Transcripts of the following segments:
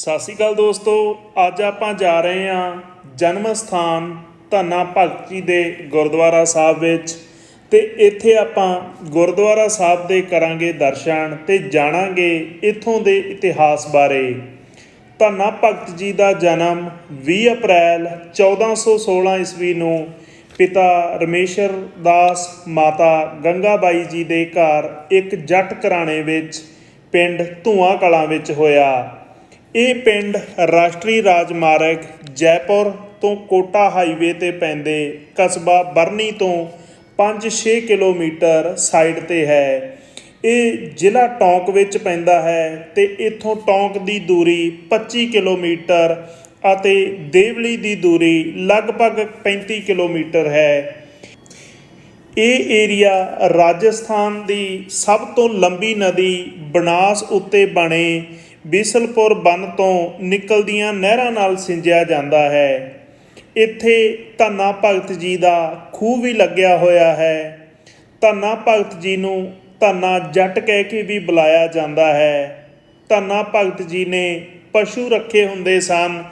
ਸਤਿ ਸ਼੍ਰੀ ਅਕਾਲ ਦੋਸਤੋ, ਅੱਜ ਆਪਾਂ ਜਾ ਰਹੇ ਹਾਂ ਜਨਮ ਸਥਾਨ ਧੰਨਾ ਭਗਤ ਜੀ ਦੇ ਗੁਰਦੁਆਰਾ ਸਾਹਿਬ ਵਿੱਚ ਤੇ ਇੱਥੇ ਆਪਾਂ ਗੁਰਦੁਆਰਾ ਸਾਹਿਬ ਦੇ ਕਰਾਂਗੇ ਦਰਸ਼ਨ ਤੇ ਜਾਣਾਂਗੇ ਇੱਥੋਂ ਦੇ ਇਤਿਹਾਸ ਬਾਰੇ। ਧੰਨਾ ਭਗਤ ਜੀ ਦਾ ਜਨਮ 20 ਅਪ੍ਰੈਲ 1416 ਈਸਵੀ ਨੂੰ ਪਿਤਾ ਰਮੇਸ਼ਰ ਦਾਸ ਮਾਤਾ ਗੰਗਾਬਾਈ ਜੀ ਦੇ ਘਰ ਇੱਕ ਜੱਟ ਘਰਾਣੇ ਵਿੱਚ ਪਿੰਡ ਧੂਆਂ ਕਲਾਂ ਵਿੱਚ ਹੋਇਆ। ਇਹ ਪਿੰਡ ਰਾਸ਼ਟਰੀ ਰਾਜਮਾਰਗ ਜੈਪੁਰ ਤੋਂ ਕੋਟਾ ਹਾਈਵੇ ਤੇ ਪੈਂਦੇ ਕਸਬਾ ਬਰਨੀ ਤੋਂ 5-6 ਕਿਲੋਮੀਟਰ ਸਾਈਡ ਤੇ ਹੈ। ਇਹ ਜ਼ਿਲ੍ਹਾ ਟੌਂਕ ਵਿੱਚ ਪੈਂਦਾ ਹੈ ਤੇ ਇੱਥੋਂ ਟੌਂਕ ਦੀ ਦੂਰੀ 25 ਕਿਲੋਮੀਟਰ ਅਤੇ ਦੇਵਲੀ ਦੀ ਦੂਰੀ ਲਗਭਗ 35 ਕਿਲੋਮੀਟਰ ਹੈ। ਇਹ ਏਰੀਆ ਰਾਜਸਥਾਨ ਦੀ ਸਭ ਤੋਂ ਲੰਬੀ ਨਦੀ ਬਨਾਸ ਉੱਤੇ ਬਣੇ ਬਿਸਲਪੁਰ ਬੰਨ ਤੋਂ ਨਿਕਲਦੀਆਂ ਨਹਿਰਾਂ ਨਾਲ ਸਿੰਜਿਆ ਜਾਂਦਾ ਹੈ। ਇੱਥੇ ਧੰਨਾ ਭਗਤ ਜੀ ਦਾ ਖੂਹ ਵੀ ਲੱਗਿਆ ਹੋਇਆ ਹੈ। ਧੰਨਾ ਭਗਤ ਜੀ ਨੂੰ ਧੰਨਾ ਜੱਟ ਕਹਿ ਕੇ ਵੀ ਬੁਲਾਇਆ ਜਾਂਦਾ ਹੈ। ਧੰਨਾ ਭਗਤ ਜੀ ਨੇ ਪਸ਼ੂ ਰੱਖੇ ਹੁੰਦੇ ਸਨ।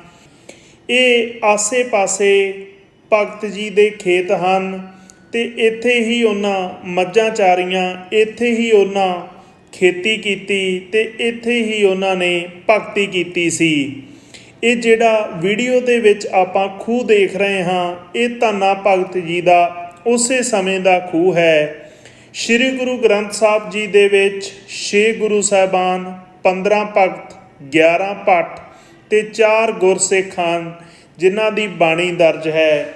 ਇਹ ਆਸੇ-ਪਾਸੇ ਭਗਤ ਜੀ ਦੇ ਖੇਤ ਹਨ ਤੇ ਇੱਥੇ ਹੀ ਉਹਨਾਂ ਮੱਝਾਂ ਚਾਰੀਆਂ, ਇੱਥੇ ਹੀ ਉਹਨਾਂ ਖੇਤੀ ਕੀਤੀ ਤੇ ਇੱਥੇ ਹੀ ਉਹਨਾਂ ਨੇ ਭਗਤੀ ਕੀਤੀ ਸੀ। ਇਹ ਜਿਹੜਾ ਵੀਡੀਓ ਦੇ ਵਿੱਚ ਆਪਾਂ ਖੂਹ ਦੇਖ ਰਹੇ ਹਾਂ, ਇਹ ਧੰਨਾ ਭਗਤ ਜੀ ਦਾ ਉਸੇ ਸਮੇਂ ਦਾ ਖੂਹ ਹੈ। ਸ੍ਰੀ ਗੁਰੂ ਗ੍ਰੰਥ ਸਾਹਿਬ ਜੀ ਦੇ ਵਿੱਚ 6 ਗੁਰੂ ਸਾਹਿਬਾਨ 15 ਭਗਤ 11 ਭੱਟ ਤੇ 4 ਗੁਰਸਿੱਖ ਹਨ, ਜਿਨ੍ਹਾਂ ਦੀ ਬਾਣੀ ਦਰਜ ਹੈ।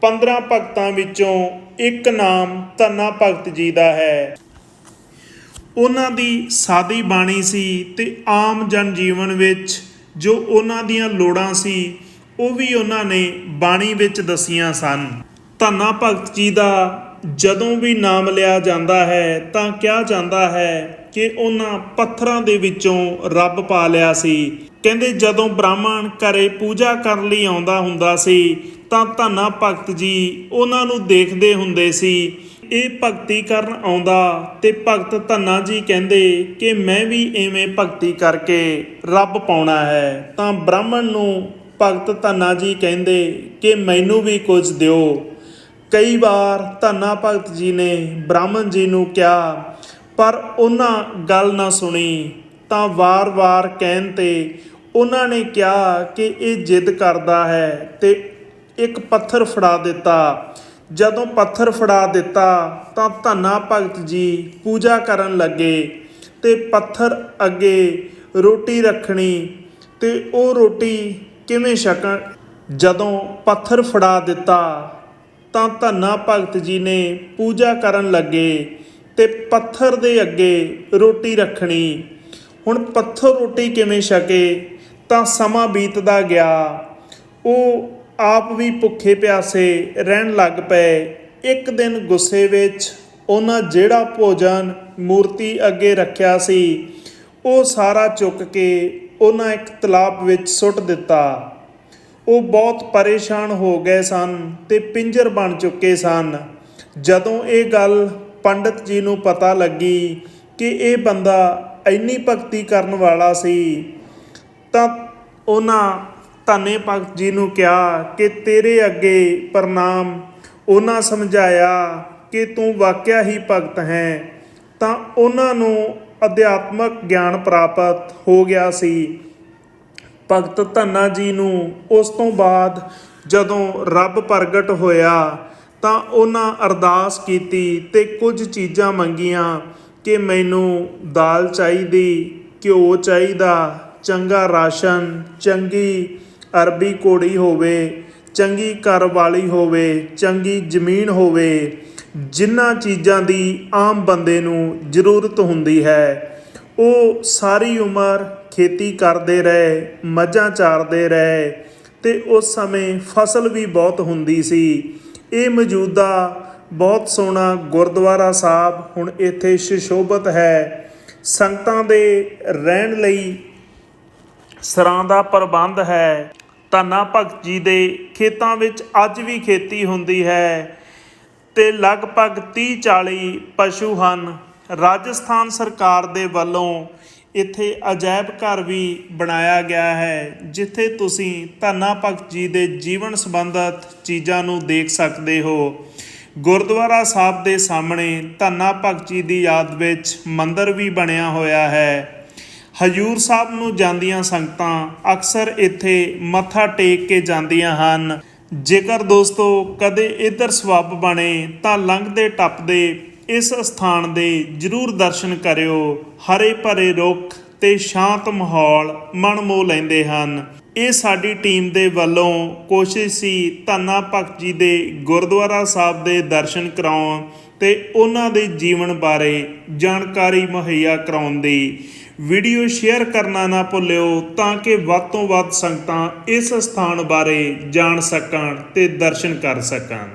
15 ਭਗਤਾਂ ਵਿੱਚੋਂ ਇੱਕ ਨਾਮ ਧੰਨਾ ਭਗਤ ਜੀ ਦਾ ਹੈ। ਉਹਨਾਂ ਦੀ ਸਾਦੀ ਬਾਣੀ ਸੀ ਤੇ ਆਮ ਜਨ ਜੀਵਨ ਵਿੱਚ ਜੋ ਉਹਨਾਂ ਦੀਆਂ ਲੋੜਾਂ ਸੀ, ਉਹ ਵੀ ਉਹਨਾਂ ਨੇ ਬਾਣੀ ਵਿੱਚ ਦਸੀਆਂ ਸਨ। ਧੰਨਾ ਭਗਤ ਜੀ ਦਾ ਜਦੋਂ ਵੀ ਨਾਮ ਲਿਆ ਜਾਂਦਾ ਹੈ, ਤਾਂ ਕਿਹਾ ਜਾਂਦਾ ਹੈ ਕਿ ਉਹਨਾਂ ਪੱਥਰਾਂ ਦੇ ਵਿੱਚੋਂ ਰੱਬ ਪਾ ਲਿਆ ਸੀ। ਕਹਿੰਦੇ ਜਦੋਂ ਬ੍ਰਾਹਮਣ ਘਰੇ ਪੂਜਾ ਕਰਨ ਲਈ ਆਉਂਦਾ ਹੁੰਦਾ ਸੀ, ਤਾਂ ਧੰਨਾ ਭਗਤ ਜੀ ਉਹਨਾਂ ਨੂੰ ਦੇਖਦੇ ਹੁੰਦੇ ਸੀ ਇਹ ਭਗਤੀ ਕਰਨ ਆਉਂਦਾ ਤੇ ਭਗਤ ਧੰਨਾ ਜੀ ਕਹਿੰਦੇ ਕਿ ਮੈਂ ਵੀ ਐਵੇਂ ਭਗਤੀ ਕਰਕੇ ਰੱਬ ਪਾਉਣਾ ਹੈ। ਤਾਂ ਬ੍ਰਾਹਮਣ ਨੂੰ ਭਗਤ ਧੰਨਾ ਜੀ ਕਹਿੰਦੇ ਕਿ ਮੈਨੂੰ ਵੀ ਕੁਝ ਦਿਓ। ਕਈ ਵਾਰ ਧੰਨਾ ਭਗਤ ਜੀ ਨੇ ਬ੍ਰਾਹਮਣ ਜੀ ਨੂੰ ਕਿਹਾ, ਪਰ ਉਹਨਾਂ ਗੱਲ ਨਾ ਸੁਣੀ। ਤਾਂ ਵਾਰ-ਵਾਰ ਕਹਿਣ ਤੇ ਉਹਨਾਂ ਨੇ ਕਿਹਾ ਕਿ ਇਹ ਜਿੱਦ ਕਰਦਾ ਹੈ ਤੇ ਇੱਕ ਪੱਥਰ ਫੜਾ ਦਿੱਤਾ। ਜਦੋਂ ਪੱਥਰ ਫੜਾ ਦਿੱਤਾ ਤਾਂ ਧੰਨਾ ਭਗਤ ਜੀ ਪੂਜਾ ਕਰਨ ਲੱਗੇ ਤੇ ਪੱਥਰ ਅੱਗੇ ਰੋਟੀ ਰੱਖਣੀ ਤੇ ਉਹ ਰੋਟੀ ਕਿਵੇਂ ਛਕਣ? ਜਦੋਂ ਪੱਥਰ ਫੜਾ ਦਿੱਤਾ ਤਾਂ ਧੰਨਾ ਭਗਤ ਜੀ ਨੇ ਪੂਜਾ ਕਰਨ ਲੱਗੇ ਤੇ ਪੱਥਰ ਦੇ ਅੱਗੇ ਰੋਟੀ ਰੱਖਣੀ। ਹੁਣ ਪੱਥਰ ਰੋਟੀ ਕਿਵੇਂ ਛਕੇ? ਤਾਂ ਸਮਾਂ ਬੀਤਦਾ ਗਿਆ। ਉਹ ਆਪ ਵੀ ਭੁੱਖੇ ਪਿਆਸੇ ਰਹਿਣ ਲੱਗ ਪਏ। ਇੱਕ ਦਿਨ ਗੁੱਸੇ ਵਿੱਚ ਉਹਨਾਂ ਜਿਹੜਾ ਭੋਜਨ ਮੂਰਤੀ ਅੱਗੇ ਰੱਖਿਆ ਸੀ, ਉਹ ਸਾਰਾ ਚੁੱਕ ਕੇ ਉਹਨਾਂ ਇੱਕ ਤਲਾਬ ਵਿੱਚ ਸੁੱਟ ਦਿੱਤਾ। ਉਹ ਬਹੁਤ ਪਰੇਸ਼ਾਨ ਹੋ ਗਏ ਸਨ ਤੇ ਪਿੰਜਰ ਬਣ ਚੁੱਕੇ ਸਨ। ਜਦੋਂ ਇਹ ਗੱਲ ਪੰਡਤ ਜੀ ਨੂੰ ਪਤਾ ਲੱਗੀ ਕਿ ਇਹ ਬੰਦਾ ਇੰਨੀ ਭਗਤੀ ਕਰਨ ਵਾਲਾ ਸੀ, ਤਾਂ ਉਹਨਾਂ ਧੰਨੇ ਭਗਤ ਜੀ ਨੂੰ ਕਿਹਾ ਕਿ ਤੇਰੇ ਅੱਗੇ ਪ੍ਰਣਾਮ। ਉਹਨਾਂ ਸਮਝਾਇਆ ਕਿ ਤੂੰ ਵਾਕਿਆ ਹੀ ਭਗਤ ਹੈ। ਤਾਂ ਉਹਨਾਂ ਨੂੰ ਅਧਿਆਤਮਕ ਗਿਆਨ ਪ੍ਰਾਪਤ ਹੋ ਗਿਆ ਸੀ। ਭਗਤ ਧੰਨਾ ਜੀ ਨੂੰ ਉਸ ਤੋਂ ਬਾਅਦ ਜਦੋਂ ਰੱਬ ਪ੍ਰਗਟ ਹੋਇਆ ਤਾਂ ਉਹਨਾਂ ਅਰਦਾਸ ਕੀਤੀ ਤੇ ਕੁਝ ਚੀਜ਼ਾਂ ਮੰਗੀਆਂ ਕਿ ਮੈਨੂੰ ਦਾਲ ਚਾਹੀਦੀ, ਘਿਓ ਚਾਹੀਦਾ, ਚੰਗਾ ਰਾਸ਼ਨ, ਚੰਗੀ ਅਰਬੀ ਕੋੜੀ ਹੋਵੇ, ਚੰਗੀ ਘਰ ਵਾਲੀ ਹੋਵੇ, ਚੰਗੀ ਜ਼ਮੀਨ ਹੋਵੇ ਜਿਨ੍ਹਾਂ ਚੀਜ਼ਾਂ ਦੀ ਆਮ ਬੰਦੇ ਨੂੰ ਜ਼ਰੂਰਤ ਹੁੰਦੀ ਹੈ, ਉਹ ਸਾਰੀ ਉਮਰ ਖੇਤੀ ਕਰਦੇ ਰਹੇ, ਮੱਝਾਂ ਚਾਰਦੇ ਰਹੇ ਤੇ ਉਸ ਸਮੇਂ ਫਸਲ ਵੀ ਬਹੁਤ ਹੁੰਦੀ ਸੀ। ਇਹ ਮੌਜੂਦਾ ਬਹੁਤ ਸੋਹਣਾ ਗੁਰਦੁਆਰਾ ਸਾਹਿਬ ਹੁਣ ਇੱਥੇ ਸ਼ਿਸ਼ੋਭਤ ਹੈ। ਸੰਗਤਾਂ ਦੇ ਰਹਿਣ ਲਈ ਸਰਾਂ ਦਾ ਪ੍ਰਬੰਧ ਹੈ। ਧੰਨਾ ਭਗਤ ਜੀ ਦੇ ਖੇਤਾਂ ਵਿੱਚ ਅੱਜ ਵੀ ਖੇਤੀ ਹੁੰਦੀ ਹੈ ਤੇ ਲਗਭਗ 30 40 ਪਸ਼ੂ ਹਨ। ਰਾਜਸਥਾਨ ਸਰਕਾਰ ਦੇ ਵੱਲੋਂ ਇੱਥੇ ਅਜਾਇਬ ਘਰ ਵੀ ਬਣਾਇਆ ਗਿਆ ਹੈ, ਜਿੱਥੇ ਤੁਸੀਂ ਧੰਨਾ ਭਗਤ ਜੀ ਦੇ ਜੀਵਨ ਸੰਬੰਧਤ ਚੀਜ਼ਾਂ ਨੂੰ ਦੇਖ ਸਕਦੇ ਹੋ। ਗੁਰਦੁਆਰਾ ਸਾਹਿਬ ਦੇ ਸਾਹਮਣੇ ਧੰਨਾ ਭਗਤ ਜੀ ਦੀ ਯਾਦ ਵਿੱਚ ਮੰਦਿਰ ਵੀ ਬਣਿਆ ਹੋਇਆ ਹੈ। ਹਜੂਰ ਸਾਹਿਬ ਨੂੰ ਜਾਂਦੀਆਂ ਸੰਗਤਾਂ ਅਕਸਰ ਇੱਥੇ ਮੱਥਾ ਟੇਕ ਕੇ ਜਾਂਦੀਆਂ ਹਨ। ਜੇਕਰ ਦੋਸਤੋ ਕਦੇ ਇੱਧਰ ਸਵੱਬ ਬਣੇ ਤਾਂ ਲੰਘਦੇ ਟੱਪਦੇ ਇਸ ਸਥਾਨ ਦੇ ਜਰੂਰ ਦਰਸ਼ਨ ਕਰਿਓ। ਹਰੇ ਭਰੇ ਰੁੱਖ ਤੇ ਸ਼ਾਂਤ ਮਾਹੌਲ ਮਨ ਮੋਹ ਲੈਂਦੇ ਹਨ। ਇਹ ਸਾਡੀ ਟੀਮ ਦੇ ਵੱਲੋਂ ਕੋਸ਼ਿਸ਼ ਸੀ ਧੰਨਾ ਭਗਤ ਜੀ ਦੇ ਗੁਰਦੁਆਰਾ ਸਾਹਿਬ ਦੇ ਦਰਸ਼ਨ ਕਰਾਉਣ ਤੇ ਉਹਨਾਂ ਦੇ ਜੀਵਨ ਬਾਰੇ ਜਾਣਕਾਰੀ ਮੁਹੱਈਆ ਕਰਾਉਣ ਦੀ। ਵੀਡੀਓ ਸ਼ੇਅਰ ਕਰਨਾ ਨਾ ਭੁੱਲਿਓ ਤਾਂ ਕਿ ਵੱਧ ਤੋਂ ਵੱਧ ਸੰਗਤਾਂ ਇਸ ਸਥਾਨ ਬਾਰੇ ਜਾਣ ਸਕਣ ਤੇ ਦਰਸ਼ਨ ਕਰ ਸਕਣ।